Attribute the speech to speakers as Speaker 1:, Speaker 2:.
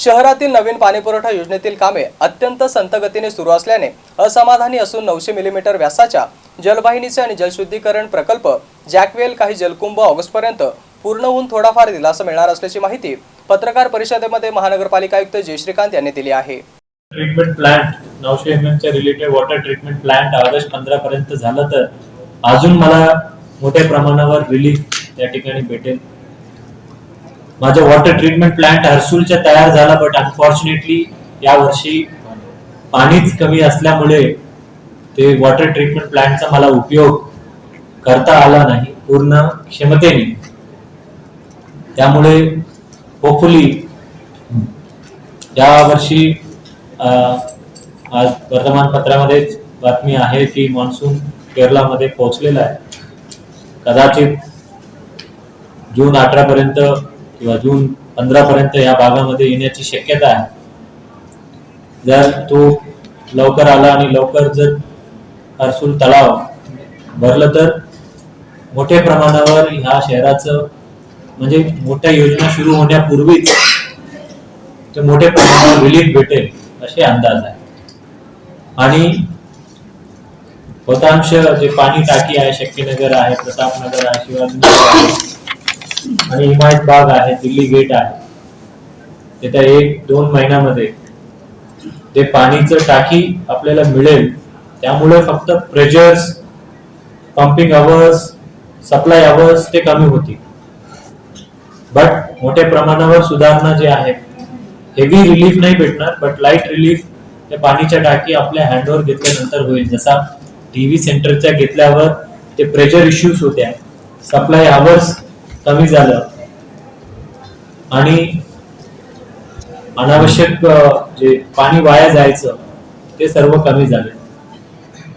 Speaker 1: शहरातील नवीन पाणीपुरवठा योजनेतील कामे अत्यंत संतगतीने सुरू असल्याने असमाधानी असून नऊशे मिलीमीटर व्यासाच्या जलवाहिनीचे आणि जलशुद्धीकरण प्रकल्प जॅकवेल काही जलकुंभ ऑगस्टपर्यंत पूर्ण होऊन थोडाफार दिलासा मिळणार असल्याची माहिती पत्रकार परिषदेमध्ये महानगरपालिका आयुक्त जय श्रीकांत यांनी दिली आहे.
Speaker 2: ट्रीटमेंट प्लांट नऊशे एम एमच्या related water treatment plant August पंधरा पर्यंत झालं तर अजून मला मोठ्या प्रमाणावर रिलीफ त्या ठिकाणी भेटेल. माझा वॉटर ट्रीटमेंट प्लांट हर्सूलच्या तयार झाला बट अनफॉर्च्युनेटली या वर्षी पाणीच कमी असल्यामुळे ते वॉटर ट्रीटमेंट प्लांटचा मला उपयोग करता आला नाही पूर्ण क्षमतेने. त्यामुळे होपफुली या वर्षी आज वर्तमानपत्रामध्ये बातमी आहे की मान्सून केरळामध्ये पोहोचलेला आहे. कदाचित जून अठरा पर्यंत किंवा जून पंधरा पर्यंत या भागामध्ये येण्याची शक्यता आहे. जर तो लवकर आला आणि लवकर जर हर्सुल तलाव भरलं तर मोठ्या प्रमाणावर ह्या शहराचं म्हणजे मोठ्या योजना सुरू होण्यापूर्वीच ते मोठ्या प्रमाणावर रिलीफ भेटेल असे अंदाज आहे. आणि बहुतांश जे पाणी टाकी आहे शक्तीनगर आहे प्रतापनगर आहे शिवाजीनगर आहे आणि हिमायत बाग आहे दिल्ली गेट आहे. येत्या एक दोन महिन्यामध्ये ते पाणीचं टाकी आपल्याला मिळेल त्यामुळे फक्त pressures pumping hours supply hours ते कमी होतील. बट मोठ्या प्रमाणावर सुधारणा जे आहे हेवी रिलीफ नाही भेटणार बट लाइट रिलीफ त्या पाणीच्या टाकी आपल्या हँडवर घेतल्यानंतर होईल. जसा टीव्ही सेंटरच्या घेतल्यावर ते प्रेशर इश्यूज होत्या सप्लाय आवर्स कमी झालं. आणि अनावश्यक जे पाणी वाया जायचं ते सर्व कमी झाले.